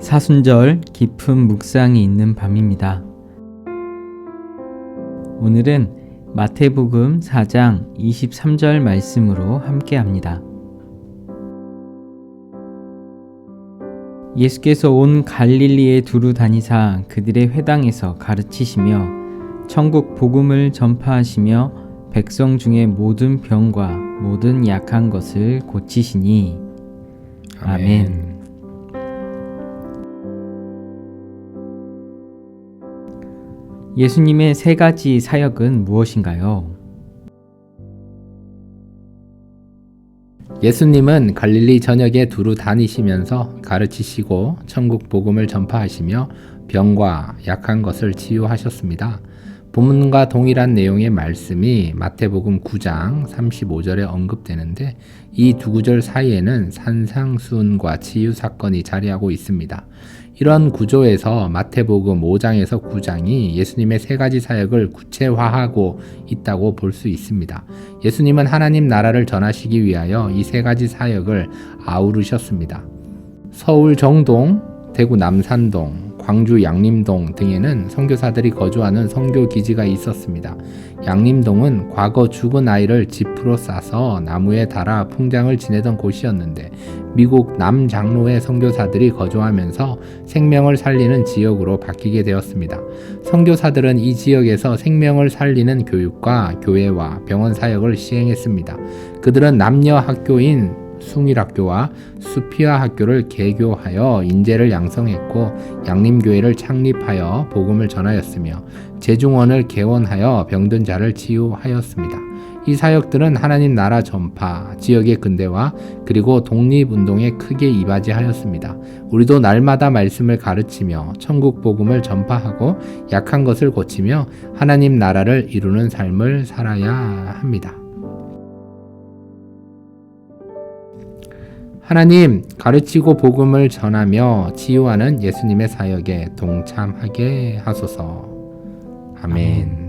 사순절 깊은 묵상이 있는 밤입니다. 오늘은 마태복음 4장 23절 말씀으로 함께 합니다. 예수께서 온 갈릴리에 두루 다니사 그들의 회당에서 가르치시며 천국 복음을 전파하시며 백성 중에 모든 병과 모든 약한 것을 고치시니 아멘. 예수님의 세 가지 사역은 무엇인가요? 예수님은 갈릴리 전역에 두루 다니시면서 가르치시고 천국 복음을 전파하시며 병과 약한 것을 치유하셨습니다. 본문과 동일한 내용의 말씀이 마태복음 9장 35절에 언급되는데 이 두 구절 사이에는 산상수훈과 치유 사건이 자리하고 있습니다. 이런 구조에서 마태복음 5장에서 9장이 예수님의 세 가지 사역을 구체화하고 있다고 볼 수 있습니다. 예수님은 하나님 나라를 전하시기 위하여 이 세 가지 사역을 아우르셨습니다. 서울 정동, 대구 남산동, 광주 양림동 등에는 선교사들이 거주하는 선교 기지가 있었습니다. 양림동은 과거 죽은 아이를 지프로 싸서 나무에 달아 풍장을 지내던 곳이었는데 미국 남장로의 선교사들이 거주하면서 생명을 살리는 지역으로 바뀌게 되었습니다. 선교사들은 이 지역에서 생명을 살리는 교육과 교회와 병원 사역을 시행했습니다. 그들은 남녀 학교인 숭일학교와 수피아 학교를 개교하여 인재를 양성했고 양림교회를 창립하여 복음을 전하였으며 재중원을 개원하여 병든 자를 치유하였습니다. 이 사역들은 하나님 나라 전파, 지역의 근대화, 그리고 독립운동에 크게 이바지하였습니다. 우리도 날마다 말씀을 가르치며 천국 복음을 전파하고 약한 것을 고치며 하나님 나라를 이루는 삶을 살아야 합니다. 하나님 가르치고 복음을 전하며 치유하는 예수님의 사역에 동참하게 하소서. 아멘.